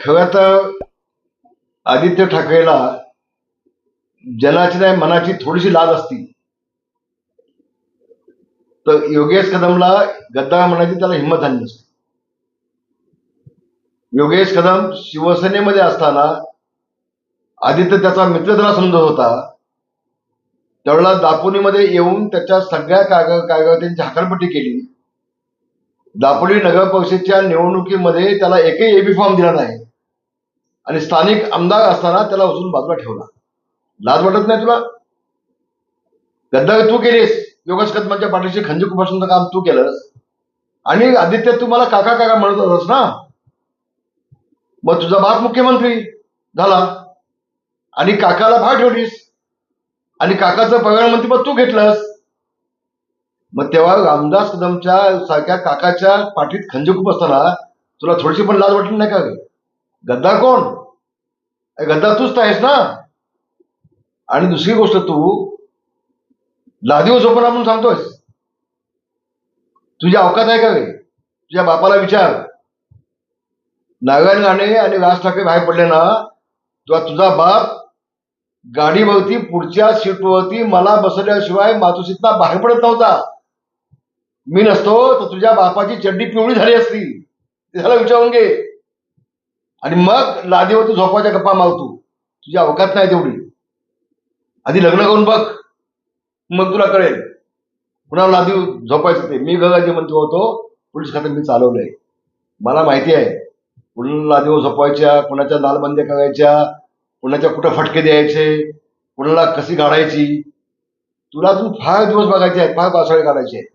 खरं तर आदित्य ठाकरेला जनाची नाही मनाची थोडीशी लाज असती. तर योगेश कदमला गद्दार म्हणायची त्याला हिंमत झाली नसते. योगेश कदम शिवसेनेमध्ये असताना आदित्य त्याचा मित्र त्याला समजत होता. त्यावेळेला दापोलीमध्ये येऊन त्याच्या सगळ्या कागद कार्यकर्त्यांची हाकलपट्टी केली. दापोली नगर परिषदेच्या निवडणुकीमध्ये त्याला एकही एबी फॉर्म दिला नाही. आणि स्थानिक आमदार असताना त्याला उचलून बाजूला ठेवला. लाज वाटत नाही तुला? गद्दारी तू केलीस. योगेश कदमांच्या पाठीशी खंजीक उभारण्याचं काम तू केलंस. आणि आदित्य तू मला काका काका म्हणत होतास ना? मग तुझा बाप मुख्यमंत्री झाला. आणि काकाला भाग ठेवलीस. आणि काकाचं प्रधानमंत्रीपद तू घेतलंस. मग तेव्हा रामदास कदमच्या सारख्या काकाच्या पाठीत खंजकूप असताना तुला थोडीशी पण लाज वाटली नाही का गद्दार कोण? अरे गद्दार तूच तर आहेस ना? आणि दुसरी गोष्ट तू लादीव झोपण म्हणून सांगतोयस. तुझ्या अवकात आहे का रे? तुझ्या बापाला विचार. नारायण राणे आणि राज ठाकरे बाहेर पडले ना तेव्हा तुझा बाप गाडीवरती पुढच्या सीटवरती मला बसवल्याशिवाय मातोश्रीतला बाहेर पडत नव्हता. मी नसतो तर तुझ्या बापाची चड्डी पिवळी झाली असती. ते झाला विचारून घे. आणि मग लादीवरती झोपाच्या गप्पा मावतो तुझी अवकात नाही तेवढी. आधी लग्न करून बघ. मग तुला कळेल. पुन्हा लादी झोपायचं ते. मी गगाजी मंत्री होतो पोलीस खात्यात मी चालवलंय. मला माहिती आहे. कुणाला लादीवर झोपायच्या कुणाच्या लालबंद्या करायच्या कुणाच्या कुठं फटके द्यायचे कुणाला कशी गाडायची. तुला तू फार दिवस बघायचे आहेत फार पावसाळे काढायचे आहेत.